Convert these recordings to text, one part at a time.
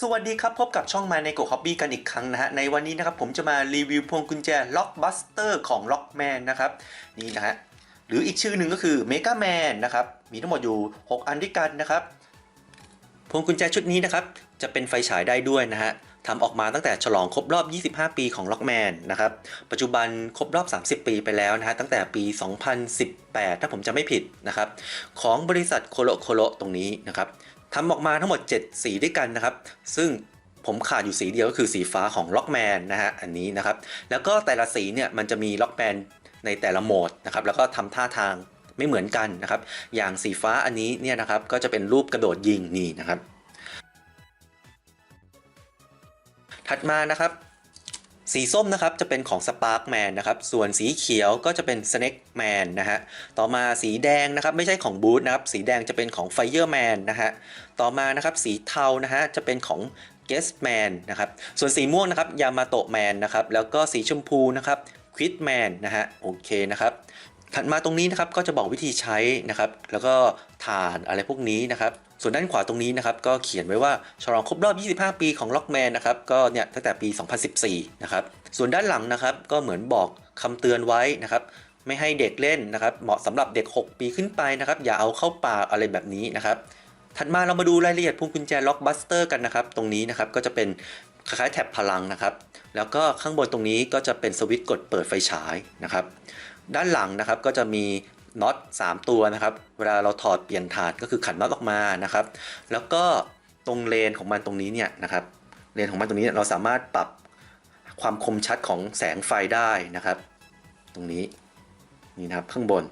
สวัสดีครับ พบกับช่องมาในโกฮอบบี้กันอีกครั้งนะฮะในวันนี้นะครับผมจะมารีวิวพวงกุญแจล็อกบัสเตอร์ของล็อกแมนนะครับนี่นะฮะหรืออีกชื่อหนึ่งก็คือเมกาแมนนะครับมีทั้งหมดอยู่ 6 อันด้วยกันนะครับ พวงกุญแจชุดนี้นะครับ จะเป็นไฟฉายได้ด้วยนะฮะทำออกมาตั้งแต่ฉลองครบรอบ 25 ปีของล็อกแมนนะครับปัจจุบันครบรอบ 30 ปีไปแล้วนะฮะตั้งแต่ปี 2018 ถ้าผมจะไม่ผิดนะครับของบริษัทโคโลโคโลตรงนี้นะครับ ทำออกมาทั้งหมด 7 สีด้วยกันนะครับ ซึ่งผมขาดอยู่สีเดียวก็คือสีฟ้าของล็อกแมนนะฮะอันนี้นะครับ แล้วก็แต่ละสีเนี่ยมันจะมีล็อกแมนในแต่ละโหมดนะครับ แล้วก็ทำท่าทางไม่เหมือนกันนะครับ อย่างสีฟ้าอันนี้เนี่ยนะครับก็จะเป็นรูปกระโดดยิงนี่นะครับ ถัดมานะครับ สีส้มนะครับจะเป็นของ Sparkman นะครับ ส่วนสีเขียวก็จะเป็น Snake Man นะฮะ ต่อมาสีแดงนะครับไม่ใช่ของ Boot นะครับ สีแดงจะเป็นของ Fireman นะฮะ ต่อมานะครับสีเทานะฮะจะเป็นของ Guest Man นะครับ ส่วนสีม่วงนะครับ Yamato Man นะครับ แล้วก็สีชมพูนะครับ Quit Man นะฮะ โอเคนะครับถัดมาตรงนี้นะครับก็จะบอกวิธีใช้นะครับ แล้วก็ฐานอะไรพวกนี้นะครับ ส่วนด้านขวาตรงนี้นะครับก็เขียนไว้ว่าฉลองครบรอบ 25 ปีของล็อกแมนนะครับก็เนี่ยตั้งแต่ปี 2014 นะครับ ส่วนด้านหลังนะครับก็เหมือนบอกคำเตือนไว้นะครับไม่ให้เด็กเล่นนะครับ เหมาะสำหรับเด็ก 6 ปีขึ้นไปนะครับอย่าเอาเข้าปากอะไรแบบนี้นะครับถัดมาเรามาดูรายละเอียดพวงกุญแจล็อกบัสเตอร์กันนะครับ ตรงนี้นะครับก็จะเป็นคล้ายๆแถบพลังนะครับ แล้วก็ข้างบนตรงนี้ก็จะเป็นสวิตช์กดเปิดไฟฉายนะครับ ด้านหลังนะครับก็จะมี น็อต3 ตัวนะครับ เวลาเราถอดเปลี่ยนถาดก็คือขันน็อตออกมานะครับ แล้วก็ตรงเลนของมันตรงนี้เนี่ยนะครับ เลนของมันตรงนี้เราสามารถปรับความคมชัดของแสงไฟได้นะครับ ตรงนี้นี่นะครับข้างบน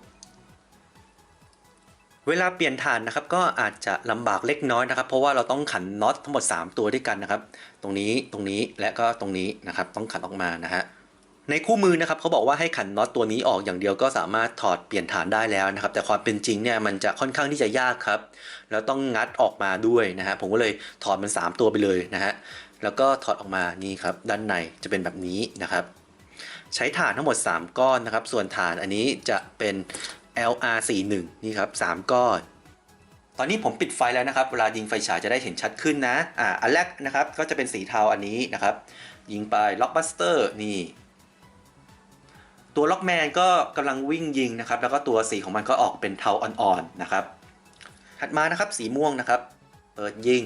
เวลาเปลี่ยนฐานนะครับ ก็อาจจะลำบากเล็กน้อยนะครับ เพราะว่าเราต้องขันน็อตทั้งหมด 3 ตัวด้วยกันนะครับ ตรงนี้ตรงนี้และก็ตรงนี้นะครับ ต้องขันออกมานะฮะ ในคู่มือนะครับเขาบอกว่าให้ขันน็อตตัวนี้ออกอย่างเดียวก็สามารถถอดเปลี่ยนฐานได้แล้วนะครับ แต่ความเป็นจริงเนี่ยมันจะค่อนข้างที่จะยากครับ แล้วต้องงัดออกมาด้วยนะฮะผมก็เลยถอดมัน 3 ตัวไปเลยนะฮะแล้วก็ถอดออกมานี่ครับด้านในจะเป็นแบบนี้นะครับ ใช้ฐานทั้งหมด 3 ก้อนนะครับ ส่วนฐานอันนี้จะเป็น LR41 นี่ครับ3ก้อนตอนนี้ผมปิดไฟแล้วนะครับ เวลายิงไฟฉายจะได้เห็นชัดขึ้นนะ อ่า อันแรกนะครับ ก็จะเป็นสีเทาอันนี้นะครับ ยิงไปล็อกบัสเตอร์นี่ ตัวล็อกแมนก็กำลังวิ่งยิงนะครับ แล้วก็ตัวสีของมันก็ออกเป็นเทาอ่อนๆนะครับ ถัดมานะครับสีม่วงนะครับ เปิดยิง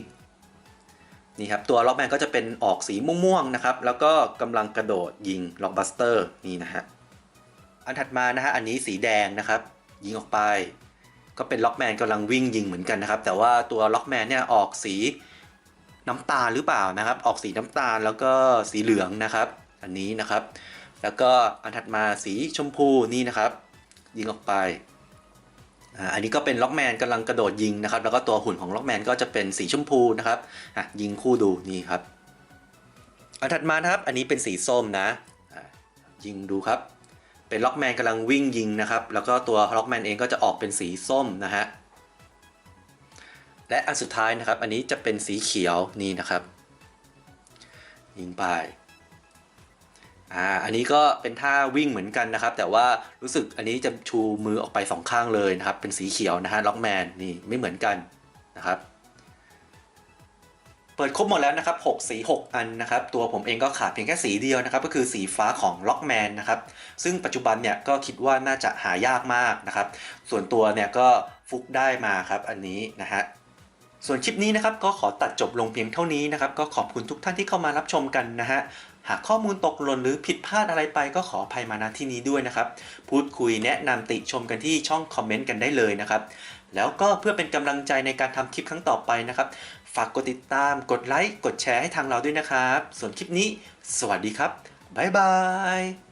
นี่ครับตัวล็อกแมนก็จะเป็นออกสีม่วงๆนะครับ แล้วก็กำลังกระโดดยิงล็อกบัสเตอร์นี่นะฮะอันถัดมานะฮะอันนี้สีแดงนะครับ ยิงออกไป ก็เป็นล็อกแมนกำลังวิ่งยิงเหมือนกันนะครับ แต่ว่าตัวล็อกแมนเนี่ยออกสีน้ำตาลหรือเปล่านะครับ ออกสีน้ำตาลแล้วก็สีเหลืองนะครับ อันนี้นะครับ แล้วก็อันถัดมาสีชมพูนี่นะครับ ยิงออกไปอันนี้ก็เป็นล็อกแมนกำลังกระโดดยิงนะครับ แล้วก็ตัวหุ่นของล็อกแมนก็จะเป็นสีชมพูนะครับยิงคู่ดูนี่ครับ อันถัดมานะครับ อันนี้เป็นสีส้มนะยิงดูครับ เป็นล็อกแมนกำลังวิ่งยิงนะครับ แล้วก็ตัวล็อกแมนเองก็จะออกเป็นสีส้มนะฮะ และอันสุดท้ายนะครับ อันนี้จะเป็นสีเขียวนี่นะครับ ยิงไป อ่าอันนี้ก็เป็นท่าวิ่งเหมือนกันนะครับ แต่ว่ารู้สึกอันนี้จะชูมือออกไปสองข้างเลยนะครับ เป็นสีเขียวนะฮะล็อกแมนนี่ไม่เหมือนกันนะครับเปิดครบหมดแล้วนะครับ 6 สี 6 อันนะครับ ตัวผมเองก็ขาดเพียงแค่สีเดียวนะครับ ก็คือสีฟ้าของล็อกแมนนะครับ ซึ่งปัจจุบันเนี่ยก็คิดว่าน่าจะหายากมากนะครับ ส่วนตัวเนี่ยก็ฟุกได้มาครับอันนี้นะฮะ ส่วนคลิปนี้นะครับก็ขอตัดจบลงเพียงเท่านี้นะครับ ก็ขอบคุณทุกท่านที่เข้ามารับชมกันนะฮะ หากข้อมูลตกหล่นหรือผิดพลาดอะไรไปก็ขออภัยมาณที่นี้ด้วยนะครับ พูดคุยแนะนำติชมกันที่ช่องคอมเมนต์กันได้เลยนะครับ แล้วก็เพื่อเป็นกำลังใจในการทำคลิปครั้งต่อไปนะครับ ฝากกดติดตาม กดไลค์ กดแชร์ให้ทางเราด้วยนะครับ ส่วนคลิปนี้ สวัสดีครับ บ๊ายบาย